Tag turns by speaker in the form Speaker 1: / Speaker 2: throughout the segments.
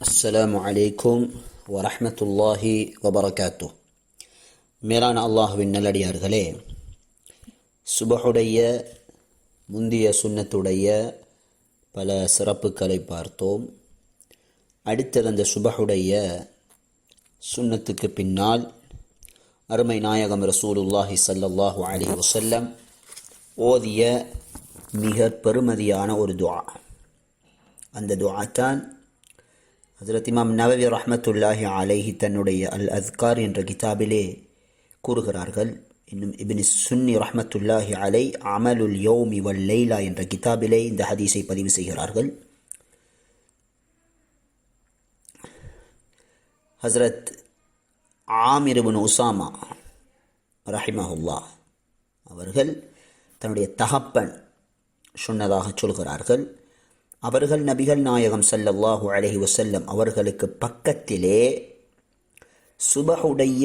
Speaker 1: அஸ்ஸலாமு அலைக்கும் வரஹ்மத்துல்லாஹி வபரகாத்து மேலான அல்லாஹுவின் நல்லடியார்களே சுபஹுடைய முந்திய சுன்னத்துடைய பல சிறப்புகளை பார்த்தோம். அடுத்தது அந்த சுபஹுடைய சுன்னத்துக்கு பின்னால் அருமை நாயகம் ரசூலுல்லாஹி ஸல்லல்லாஹு அலி வசல்லம் ஓதிய மிக பெருமதியான ஒரு துவா அந்த துவாத்தான் ஹசரத் இமாம் நவவி ரஹமத்துல்லாஹி அலைஹி தன்னுடைய அல் அஸ்கார் என்ற கிதாபிலே கூறுகிறார்கள். இன்னும் இபின் சுன்னி ரஹமத்துல்லாஹி அலை அமலுல் யோம் வல் லைலா என்ற கிதாபிலே இந்த ஹதீஸை பதிவு செய்கிறார்கள். ஹசரத் ஆமிருபின் உசாமா ரஹிமஹுல்லா அவர்கள் தன்னுடைய தகப்பன் சொன்னதாக சொல்கிறார்கள். அவர்கள் நபிகள் நாயகம் சல்லல்லாஹு அலஹி வசல்லம் அவர்களுக்கு பக்கத்திலே சுபஹுடைய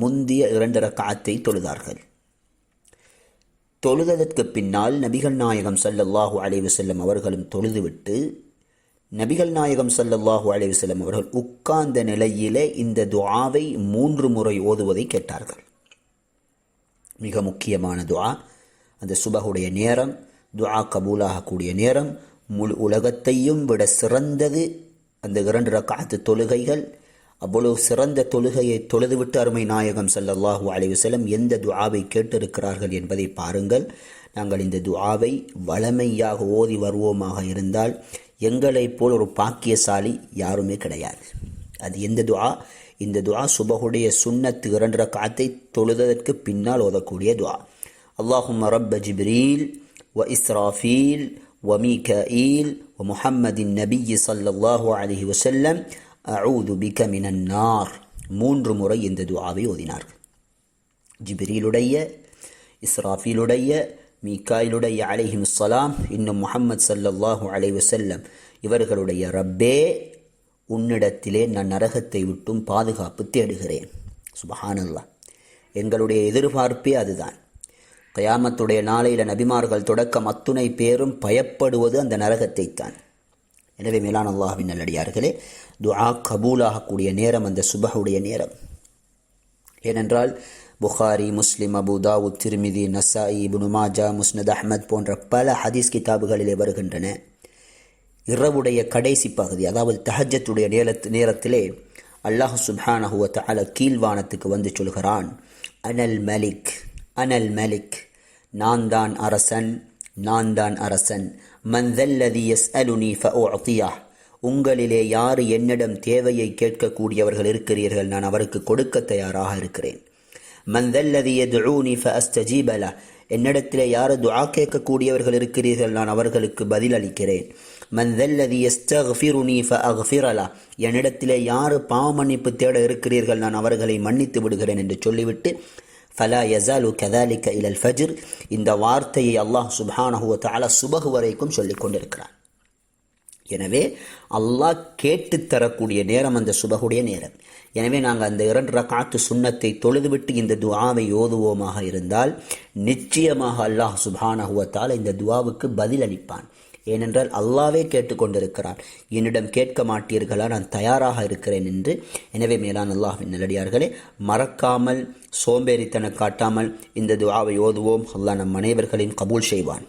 Speaker 1: முந்திய இரண்டு ரக்காத்தை தொழுதார்கள். தொழுததற்கு பின்னால் நபிகள் நாயகம் சல்லல்லாஹு அலைவு செல்லும் அவர்களும் தொழுதுவிட்டு நபிகள் நாயகம் சல்லல்லாஹு அலைவு செல்லும் அவர்கள் உட்கார்ந்த நிலையிலே இந்த துஆவை மூன்று முறை ஓதுவதை கேட்டார்கள். மிக முக்கியமான துஆ அந்த சுபகுடைய நேரம் துஆ கபூலாகக்கூடிய நேரம் முழு உலகத்தையும் விட சிறந்தது அந்த இரண்டு ரக்காத்து தொழுகைகள். அவ்வளவு சிறந்த தொழுகையை தொழுதுவிட்டு அருமை நாயகம் ஸல்லல்லாஹு அலைவசலம் எந்த துஆவை கேட்டிருக்கிறார்கள் என்பதை பாருங்கள். நாங்கள் இந்த துஆவை வளமையாக ஓதி வருவோமாக இருந்தால் எங்களைப் போல் ஒரு பாக்கியசாலி யாருமே கிடையாது. அது எந்த துஆ? இந்த துஆ சுபகுடைய சுண்ணத்து இரண்டு ரக்காத்தை தொழுததற்கு பின்னால் ஓதக்கூடிய துஆ. அல்லாஹும் ரப்ப ஜிப்ரீல் வ இஸ்ராஃபீல் وميكائيل ومحمد النبي صلى الله عليه وسلم أعوذ بك من النار மூன்று முறை இந்த துஆவை ஓதினார்கள் ஜிப்ரீலுடைய இஸ்ராஃபீலுடைய மீக்காயிலுடைய அலைஹிம் சலாம் இன்னும் முஹம்மது சல்லல்லாஹு அலை வசல்லம் இவர்களுடைய ரப்பே உன்னிடத்திலே நான் நரகத்தை விட்டும் பாதுகாப்பு தேடுகிறேன் சுபஹானல்லா எங்களுடைய எதிர்பார்ப்பே அதுதான் கயாமத்துடைய நாளையில் நபிமார்கள் தொடக்கம் அத்துணை பேரும் பயப்படுவது அந்த நரகத்தைத்தான். எனவே மேலான அல்லாஹின் நல்லடியார்களே துஆ கபூலாகக்கூடிய நேரம் அந்த சுபஹுடைய நேரம். ஏனென்றால் புகாரி முஸ்லிம் அபு தாவூத் திருமிதி நசாயி இபுனுமாஜா முஸ்னத் அஹ்மத் போன்ற பல ஹதீஸ் கிதாபுகளிலே வருகின்றன. இரவுடைய கடைசி பகுதி அதாவது தஹஜத்துடைய நேரத்து நேரத்திலே அல்லாஹ் சுப்ஹானஹுவ தஆலா கீழ்வானத்துக்கு வந்து சொல்கிறான் அனல் மலிக் அனல் மலிக் நான் தான் அரசன் நான் தான் அரசன். மந்தல்லதி எஸ் அலுனி ஃபஉஅத்தியா. உங்களிலே யார் என்னிடம் தேவையை கேட்கக்கூடியவர்கள் இருக்கிறீர்கள் நான் அவருக்கு கொடுக்க தயாராக இருக்கிறேன். மந்தல்லதி எதுஊனி ஃபஅஸ்தஜீபல. என்னிடத்திலே யார் துஆ கேட்கக்கூடியவர்கள் இருக்கிறீர்கள் நான் அவர்களுக்கு பதில் அளிக்கிறேன் மந்தல்லதி எஸ்தஃபிருனி ஃபஅஃபிரலா. என்னிடத்திலே யார் பாவமன்னிப்பு தேட இருக்கிறீர்கள் நான் அவர்களை மன்னித்து விடுகிறேன் என்று சொல்லிவிட்டு ஃபலா யசாலு கதாலிக்க இலல் ஃபஜ்ர் இந்த வார்த்தையை அல்லாஹ் சுப்ஹானஹுவ தஆலா சுபகு வரைக்கும் சொல்லிக் கொண்டிருக்கிறான். எனவே அல்லாஹ் கேட்டு தரக்கூடிய நேரம் அந்த சுபகுடைய நேரம். எனவே நாங்கள் அந்த இரண்டு ரக்காத்து சுண்ணத்தை தொழுதுவிட்டு இந்த துவாவை ஓதுவோமாக இருந்தால் நிச்சயமாக அல்லாஹ் சுபானஹுவத்தால் இந்த துவாவுக்கு பதில் அளிப்பான் ஏனென்றால் அல்லாவே கேட்டுக்கொண்டிருக்கிறான் என்னிடம் கேட்க மாட்டீர்களா? நான் தயாராக இருக்கிறேன் என்று. எனவே மேலான் அல்லாஹின் நிலடியார்களே மறக்காமல் சோம்பேறித்தனம் காட்டாமல் இந்த துவாவை ஓதுவோம். அல்லாஹ் நம் அனைவர்களின் கபூல் செய்வான்.